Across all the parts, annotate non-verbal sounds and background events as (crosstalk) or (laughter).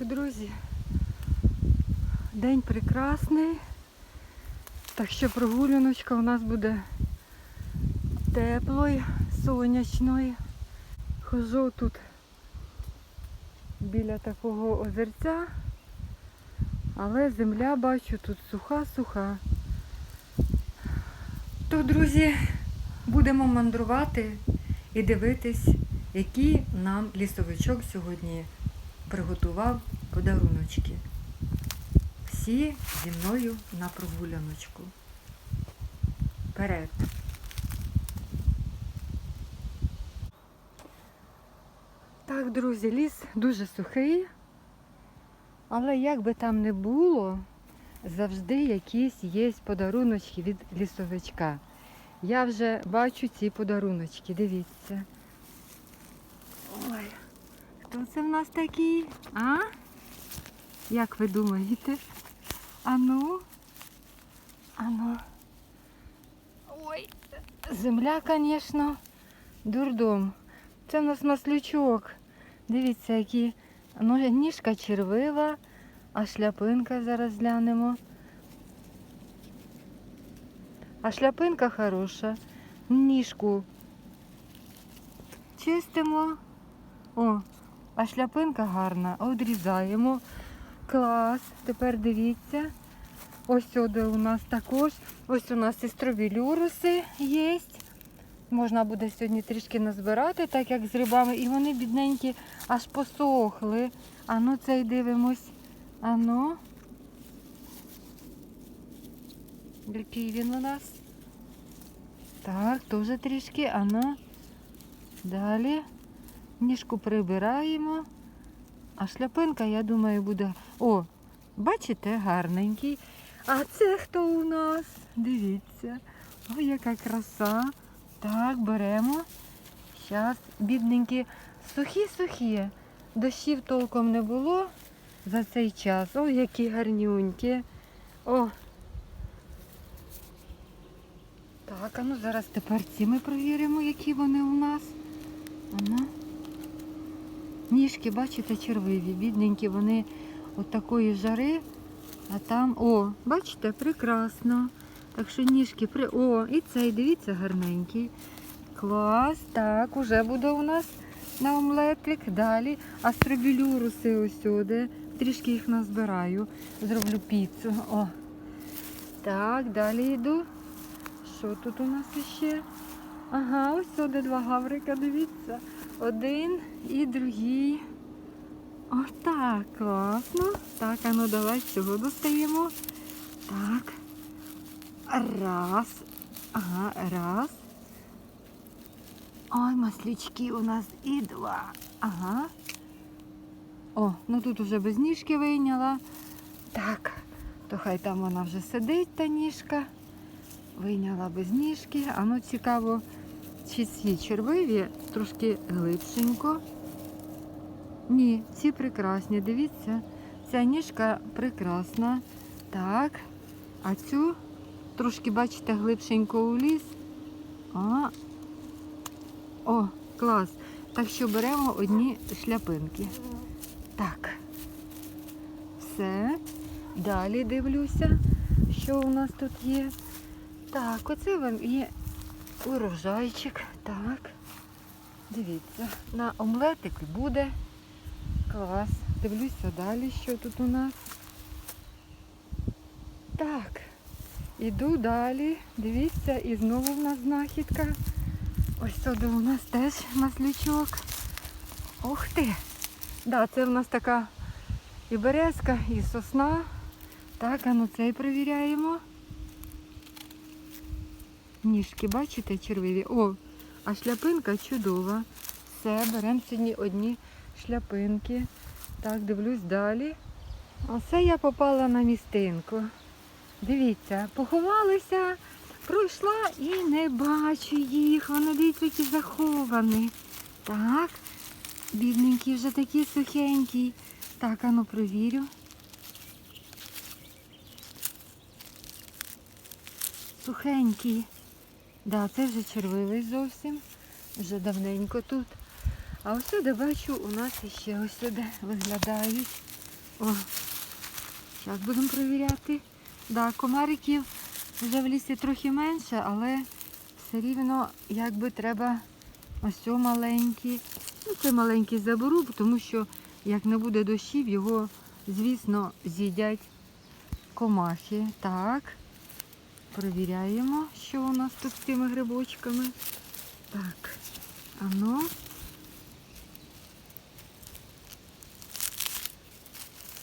Друзі, день прекрасний. Так що прогуляночка у нас буде теплою, сонячною. Хожу тут біля такого озерця, але земля бачу тут суха-суха. То, друзі, будемо мандрувати і дивитись, які нам лісовичок сьогодні приготував подаруночки. Всі зі мною на прогуляночку. Вперед! Так, друзі, ліс дуже сухий, але як би там не було, завжди якісь є подаруночки від лісовичка. Я вже бачу ці подаруночки, дивіться. Хто це в нас такий? А? Як ви думаєте? Ану? Ану. Ой, земля, звісно, дурдом. Це в нас маслючок. Дивіться, які ну, ніжка червива, а шляпинка зараз глянемо. А шляпинка хороша. Ніжку чистимо. О, а шляпинка гарна. Одрізаємо. Клас. Тепер дивіться. Ось сюди у нас також. Ось у нас і стробілюруси є. Можна буде сьогодні трішки назбирати, так як з рибами. І вони бідненькі аж посохли. А ну цей дивимось. А ну. Який він у нас? Так, теж трішки, а ну. Далі. Ніжку прибираємо. А шляпинка, я думаю, буде. О, бачите, гарненький. А це хто у нас? Дивіться. Ой, яка краса. Так, беремо. Зараз, бідненькі, сухі-сухі. Дощів толком не було за цей час. Ой, які гарнюнькі. О. Так, а ну зараз тепер ці ми провіримо, які вони у нас. Ано. Ніжки, бачите, червиві, бідненькі, вони от такої жари, а там, о, бачите, прекрасно. Так що ніжки при. О, і цей, дивіться, гарненький. Клас. Так, уже буде у нас на омлетик. Далі. Астробілюруси ось сюди. Трішки їх назбираю. Зроблю піцу. О. Так, далі йду. Що тут у нас ще? Ага, ось сюди два гаврика, дивіться. Один і другий. Отак, класно. Так, а ну давай цього достаємо. Так. Раз. Ага, раз. Ой, маслячки у нас і два. Ага. О, ну тут уже без ніжки вийняла. Так, то хай там вона вже сидить, та ніжка. Вийняла без ніжки. А ну цікаво, чи ці червиві трошки глибшенько. Ні, ці прекрасні. Дивіться, ця ніжка прекрасна. Так. А цю трошки, бачите, глибшенько у ліс. А. О, клас. Так що беремо одні шляпинки. Так. Все. Далі дивлюся, що у нас тут є. Так, оце вам є урожайчик. Так. Дивіться, на омлетик буде. Клас. Дивлюся далі, що тут у нас. Так. Іду далі. Дивіться, і знову в нас знахідка. Ось сюди у нас теж маслючок. Ух ти! Да, це в нас така і березка, і сосна. Так, а ну цей перевіряємо. Ніжки, бачите, червиві. О, а шляпинка чудова. Все, беремо сьогодні одні шляпинки. Так, дивлюсь далі. Оце я попала на містинку. Дивіться, поховалися, пройшла і не бачу їх. Вони дивіться, які заховані. Так, бідненький вже такий сухенький. Так, ану провірю. Сухенький. Да, це вже червивий зовсім. Вже давненько тут. А ось сюди бачу, у нас ще ось сюди виглядають. О, зараз будемо перевіряти. Да, комариків вже в лісі трохи менше, але все рівно якби треба ось цього маленький. Ну, це маленький заберу, тому що як не буде дощів, його, звісно, з'їдять комахи. Так. Перевіряємо, що у нас тут з цими грибочками. Так, ано.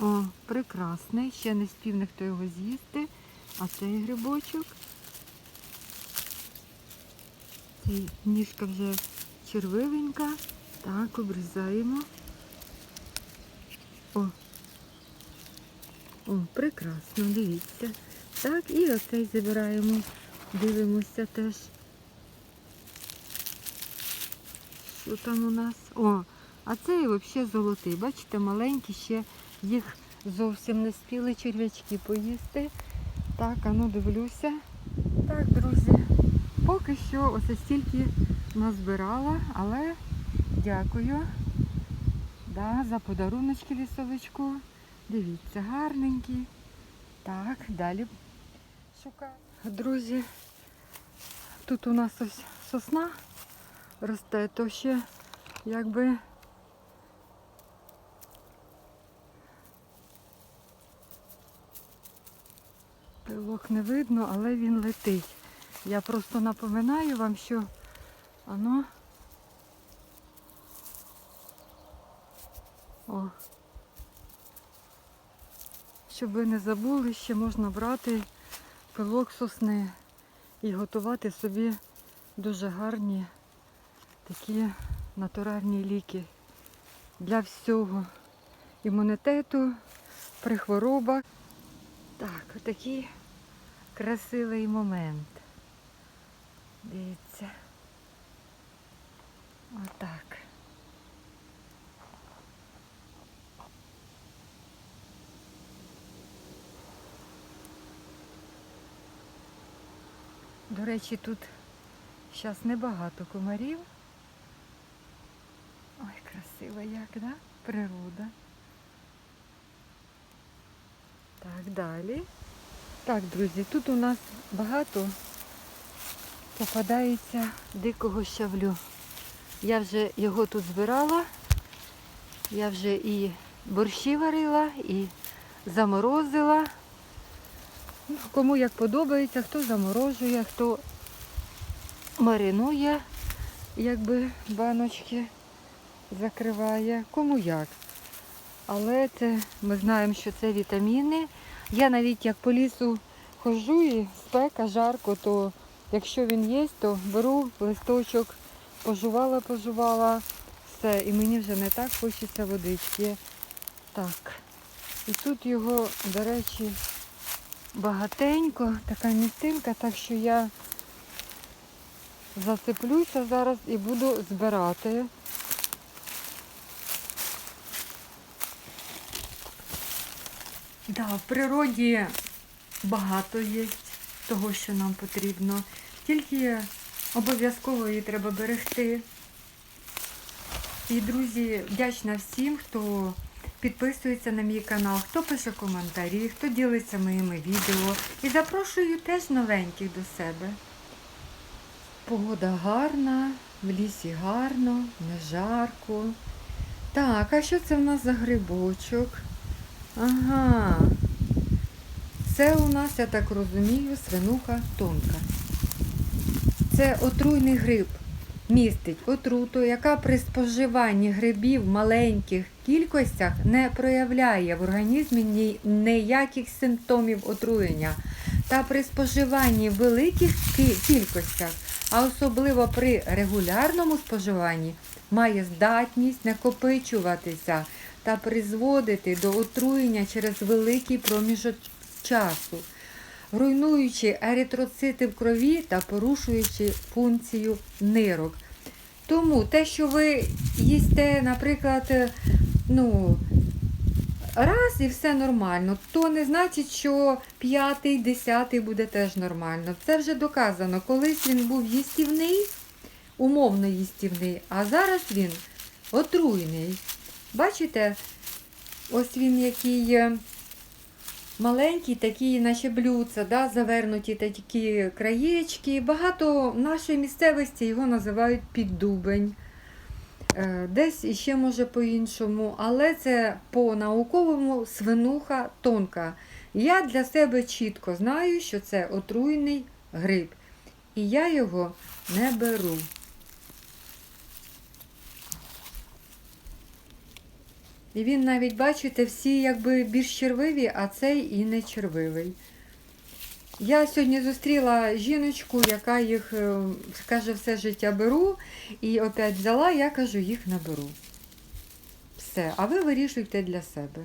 О, прекрасний. Ще не спів ніхто його з'їсти. А цей грибочок. Цей ніжка вже червивенька. Так, обрізаємо. О. О, прекрасно, дивіться. Так, і оцей забираємо. Дивимося теж. Що там у нас? О, а цей взагалі золотий. Бачите, маленький ще їх зовсім не спіли черв'ячки поїсти. Так, а ну дивлюся. Так, друзі, поки що оце стільки назбирала, але дякую да, за подаруночки лісовичку. Дивіться, гарненькі. Так, далі шукаю. Друзі, тут у нас ось сосна росте, то ще якби пилок не видно, але він летить. Я просто напоминаю вам, що воно О. Щоб ви не забули, ще можна брати пилок сосни і готувати собі дуже гарні такі натуральні ліки для всього. Імунітету, при хворобах. Так, отакий красивий момент. Дивіться. Отак. До речі, тут зараз небагато комарів. Ой, красиво як, да? Природа. Так, далі. Так, друзі, тут у нас багато попадається дикого щавлю. Я вже його тут збирала. Я вже і борщі варила, і заморозила. Кому як подобається, хто заморожує, хто маринує, якби баночки закриває, кому як. Але це ми знаємо, що це вітаміни. Я навіть як по лісу ходжу і спека, жарко, то якщо він є, то беру листочок, пожувала, пожувала, все. І мені вже не так хочеться водички. Так. І тут його, до речі, багатенько, така містинка, так що я засиплюся зараз і буду збирати. Да, в природі багато є того, що нам потрібно. Тільки обов'язково її треба берегти. І, друзі, вдячна всім, хто підписується на мій канал, хто пише коментарі, хто ділиться моїми відео. І запрошую теж новеньких до себе. Погода гарна, в лісі гарно, не жарко. Так, а що це в нас за грибочок? Ага. Це у нас, я так розумію, свинуха тонка. Це отруйний гриб. Містить отруту, яка при споживанні грибів в маленьких кількостях не проявляє в організмі ніяких симптомів отруєння. Та при споживанні в великих кількостях, а особливо при регулярному споживанні, має здатність накопичуватися та призводити до отруєння через великий проміжок часу, руйнуючи еритроцити в крові та порушуючи функцію нирок. Тому те, що ви їсте, наприклад, е, ну, раз і все нормально, то не значить, що п'ятий, десятий буде теж нормально. Це вже доказано. Колись він був їстівний, умовно їстівний, а зараз він отруйний. Бачите, ось він який маленький, такий, наче блюдца, да, завернуті такі краєчки. Багато в нашій місцевості його називають піддубень. Е, Десь іще може по-іншому, але це по-науковому свинуха тонка. Я для себе чітко знаю, що це отруйний гриб. І я його не беру. І він навіть, бачите, всі якби більш червиві, а цей і не червивий. Я сьогодні зустріла жіночку, яка їх е, каже, все життя беру, і опять взяла, я кажу, їх наберу. Все, а ви вирішуйте для себе.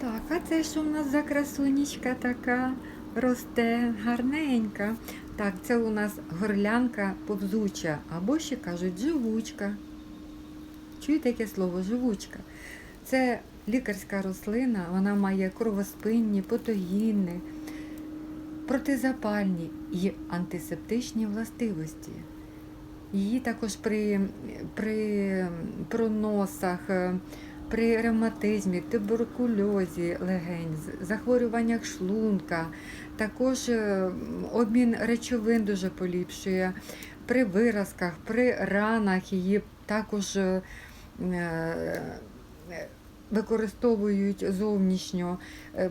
Так, а це що в нас за красунечка така росте, гарненька. Так, це у нас горлянка повзуча, або ще кажуть живучка. Чуєте таке слово живучка? Це лікарська рослина, вона має кровоспинні, потогінні, протизапальні і антисептичні властивості. Її також при, при проносах, е, при ревматизмі, туберкульозі легень, захворюваннях шлунка, також е, обмін речовин дуже поліпшує. При виразках, при ранах її також е, е, використовують зовнішньо,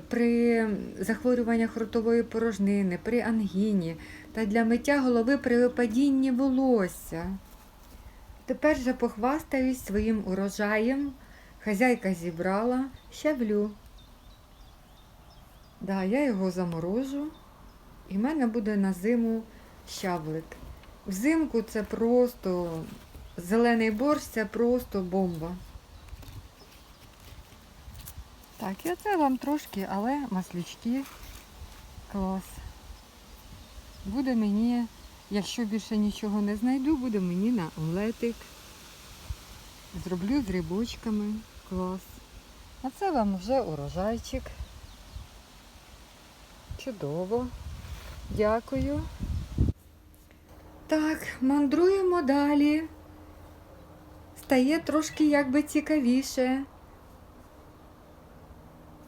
при захворюваннях ротової порожнини, при ангіні та для миття голови при випадінні волосся. Тепер же похвастаюсь своїм урожаєм. Хазяйка зібрала щавлю. Да, я його заморожу, і в мене буде на зиму щавлик. Взимку це просто зелений борщ це просто бомба. Так, і оце вам трошки, але маслючки. Клас. Буде мені, якщо більше нічого не знайду, буде мені на омлетик. Зроблю з грибочками. Клас. А це вам вже урожайчик. Чудово. Дякую. Так, мандруємо далі. Стає трошки якби цікавіше.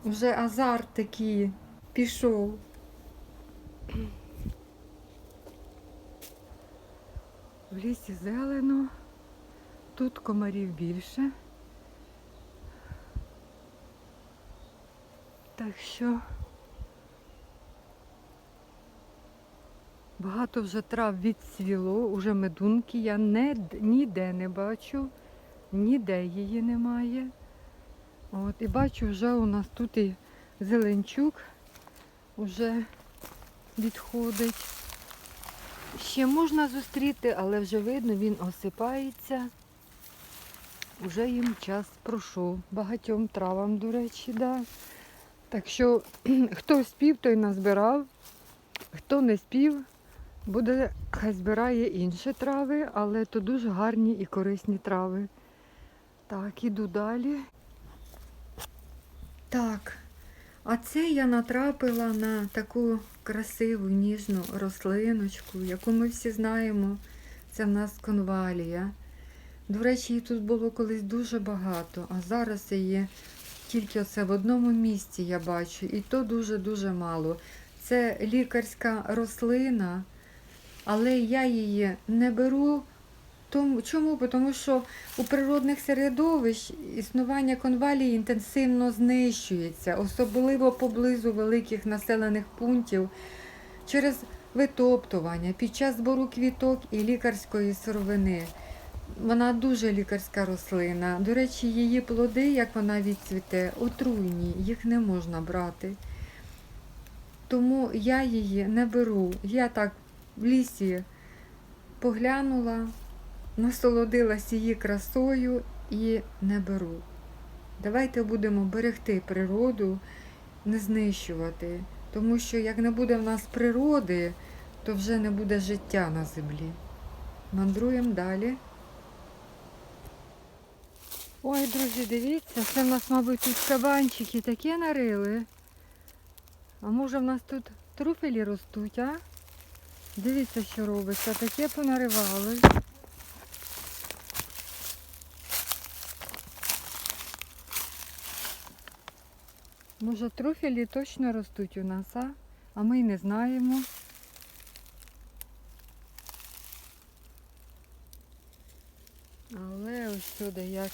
Вже азарт такий пішов. В лісі зелено, тут комарів більше. Так що багато вже трав відцвіло, уже медунки я не, ніде не бачу, ніде її немає. От, і бачу, вже у нас тут і зеленчук вже відходить. Ще можна зустріти, але вже видно, він осипається. Уже їм час пройшов. Багатьом травам, до речі, да. Так що (clears throat) хто спів, той назбирав, хто не спів, буде, хай збирає інші трави, але то дуже гарні і корисні трави. Так, іду далі. Так, а це я натрапила на таку красиву ніжну рослиночку, яку ми всі знаємо. Це в нас конвалія. До речі, її тут було колись дуже багато, а зараз її тільки оце в одному місці я бачу, і то дуже-дуже мало. Це лікарська рослина, але я її не беру. Чому? Тому що у природних середовищ існування конвалії інтенсивно знищується, особливо поблизу великих населених пунктів через витоптування під час збору квіток і лікарської сировини. Вона дуже лікарська рослина. До речі, її плоди, як вона відцвіте, отруйні, їх не можна брати. Тому я її не беру. Я так в лісі поглянула, насолодилась її красою і не беру. Давайте будемо берегти природу, не знищувати. Тому що як не буде в нас природи, то вже не буде життя на землі. Мандруємо далі. Ой, друзі, дивіться, це в нас, мабуть, тут кабанчики таке нарили. А може в нас тут труфелі ростуть, а? Дивіться, що робиться. Таке понаривали. Може, труфелі точно ростуть у нас, а? А ми й не знаємо. Але ось сюди як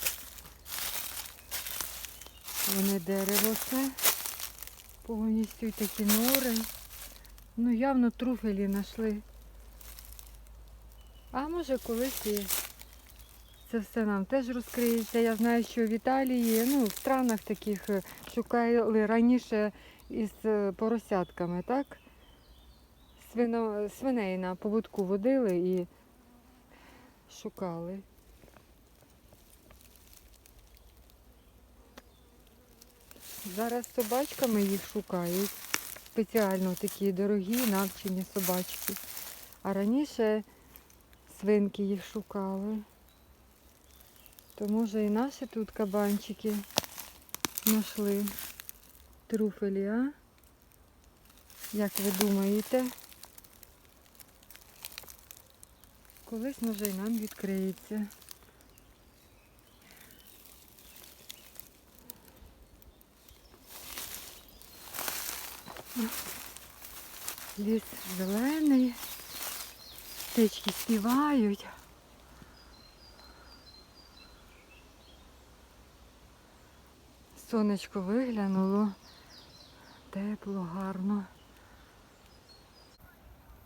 вони дерево це. Повністю такі нори. Ну, явно труфелі знайшли. А може колись і це все нам теж розкриється. Я знаю, що в Італії, ну, в странах таких е, шукали раніше із е, поросятками, так? Свино, свиней на поводку водили і шукали. Зараз собачками їх шукають. Спеціально такі дорогі, навчені собачки. А раніше свинки їх шукали. То може і наші тут кабанчики знайшли труфелі, а? Як ви думаєте? Колись може і нам відкриється. Ліс зелений, птички співають. Сонечко виглянуло, тепло, гарно.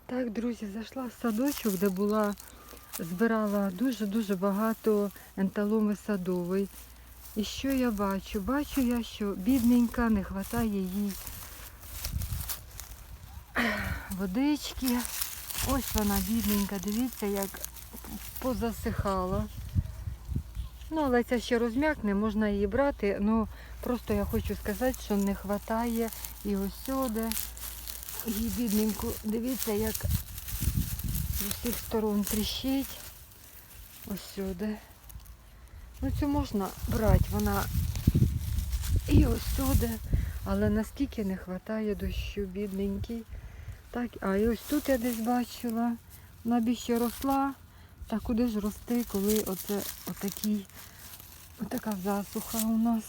Так, друзі, зайшла в садочок, де була, збирала дуже-дуже багато енталоми садової. І що я бачу? Бачу я, що бідненька, не вистачає їй водички. Ось вона бідненька, дивіться, як позасихала. Ну, але це ще розм'якне, можна її брати. Ну, просто я хочу сказати, що не вистачає і ось сюди. Її бідненьку, дивіться, як з усіх сторон тріщить. Ось сюди. Ну цю можна брати, вона і ось сюди. Але наскільки не вистачає дощу, бідненький. Так, а і ось тут я десь бачила. Вона б ще росла. Та куди ж рости, коли оце отакий, отака засуха у нас.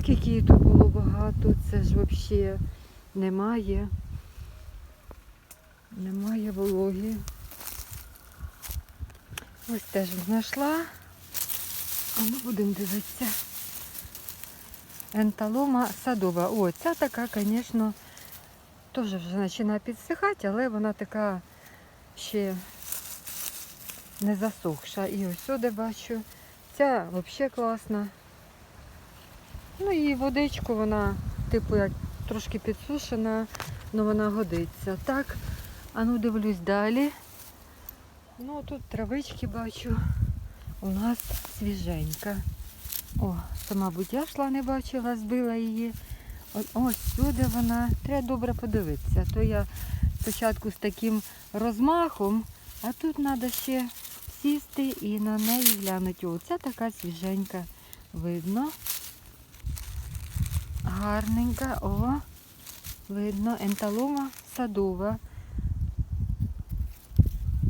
Скільки її тут було багато, це ж взагалі немає. Немає вологи. Ось теж знайшла. А ми будемо дивитися. Енталома садова. О, ця така, звісно, теж вже починає підсихати, але вона така ще не засохша. І ось сюди бачу. Ця взагалі класна. Ну і водичку вона, типу, як трошки підсушена, але вона годиться. Так, а ну дивлюсь далі. Ну тут травички бачу. У нас свіженька. О, це, мабуть, я йшла, не бачила, збила її. Ось сюди вона. Треба добре подивитися. То я спочатку з таким розмахом, а тут треба ще сісти і на неї глянути. О, ця така свіженька. Видно. Гарненька. О, видно. Енталома садова.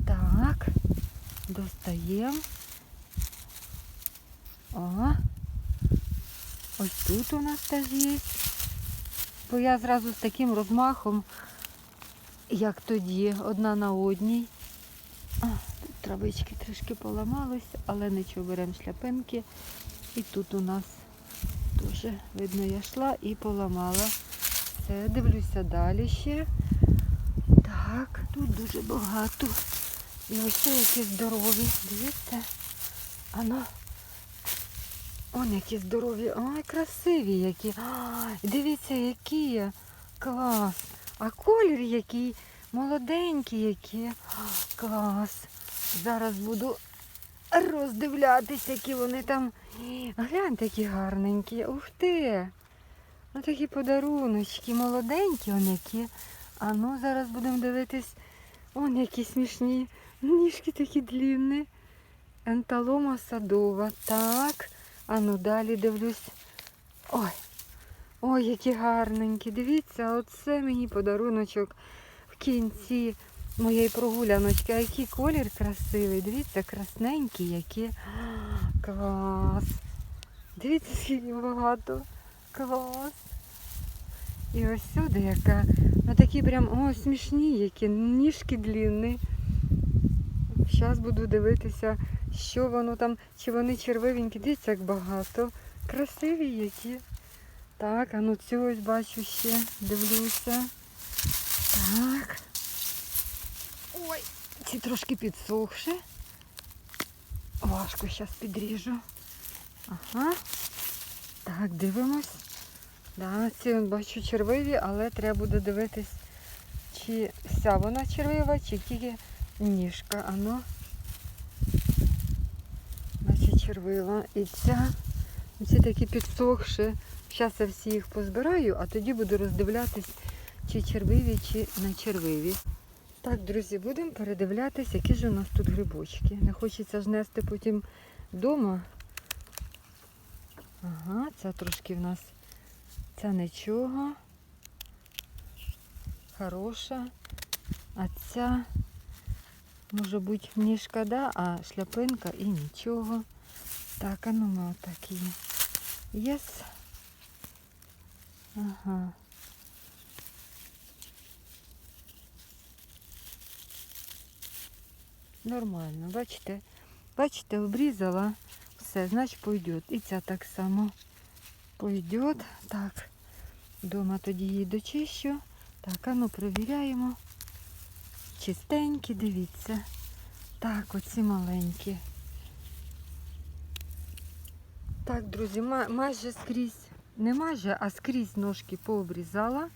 Так, достаємо. О, ось тут у нас теж є. Бо я зразу з таким розмахом, як тоді, одна на одній. Тут травички трішки поламалися, але нічого, беремо шляпинки. І тут у нас теж, видно, я йшла і поламала. Все, дивлюся далі ще. Так, тут дуже багато. І ось це які здорові. Дивіться. Ано. Он які здорові. Ой, красиві які. Ай, дивіться, які. Клас. А колір який. Молоденький які. А, Клас. Зараз буду роздивлятися, які вони там. Гляньте, які гарненькі. Ух ти. Ну такі подаруночки, молоденькі он які. А ну зараз будемо дивитись. Он які смішні. Ніжки такі длинні. Енталома садова. Так. А ну далі дивлюсь. Ой, ой, які гарненькі. Дивіться, оце мені подаруночок в кінці моєї прогуляночки. А який колір красивий. Дивіться, красненький, які. Клас. Дивіться, скільки багато. Клас. І ось сюди яка. Ну такі прям о, смішні, які ніжки длінні. Зараз буду дивитися, що воно там, чи вони червивенькі. Дивіться, як багато. Красиві які. Так, а ну цю ось бачу ще, дивлюся. Так. Ой, ці трошки підсохші. Важко зараз підріжу. Ага. Так, дивимось. Да, ці бачу червиві, але треба буде дивитись, чи вся вона червива, чи тільки ніжка. Ано. Наче червива. І ця. Ці такі підсохші. Зараз я всі їх позбираю, а тоді буду роздивлятись, чи червиві, чи не червиві. Так, друзі, будемо передивлятись, які ж у нас тут грибочки. Не хочеться ж нести потім вдома. Ага, ця трошки в нас ця нічого. Хороша. А ця може бути ніжка, да, а шляпинка і нічого. Так, а ну ми отакі. Єс. Ага. Нормально, бачите? Бачите, обрізала. Все, значить пойде. І ця так само пойде. Так, дома тоді її дочищу. Так, а ну перевіряємо. Чистенькі, дивіться. Так, оці маленькі. Так, друзі, майже скрізь, не майже, а скрізь ножки пообрізала.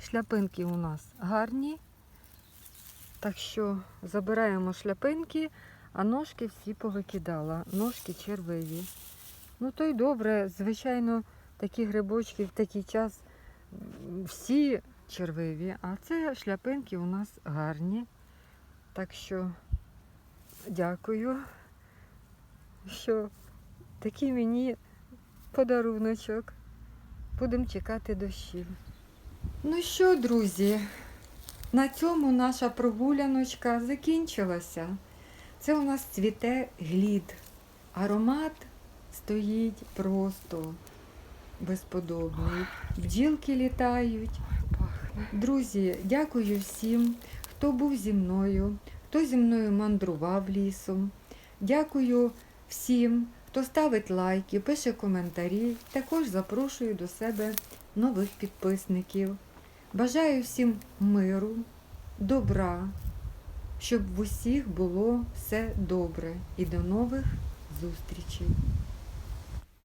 Шляпинки у нас гарні. Так що забираємо шляпинки, а ножки всі повикидала. Ножки червиві. Ну то й добре, звичайно, такі грибочки в такий час всі червиві, а це шляпинки у нас гарні. Так що дякую, що такий мені подаруночок. Будемо чекати дощів. Ну що, друзі, на цьому наша прогуляночка закінчилася. Це у нас цвіте глід. Аромат стоїть просто безподобний. Бджілки літають. Друзі, дякую всім, хто був зі мною, хто зі мною мандрував лісом. Дякую всім, хто ставить лайки, пише коментарі. Також запрошую до себе нових підписників. Бажаю всім миру, добра, щоб в усіх було все добре. І до нових зустрічей!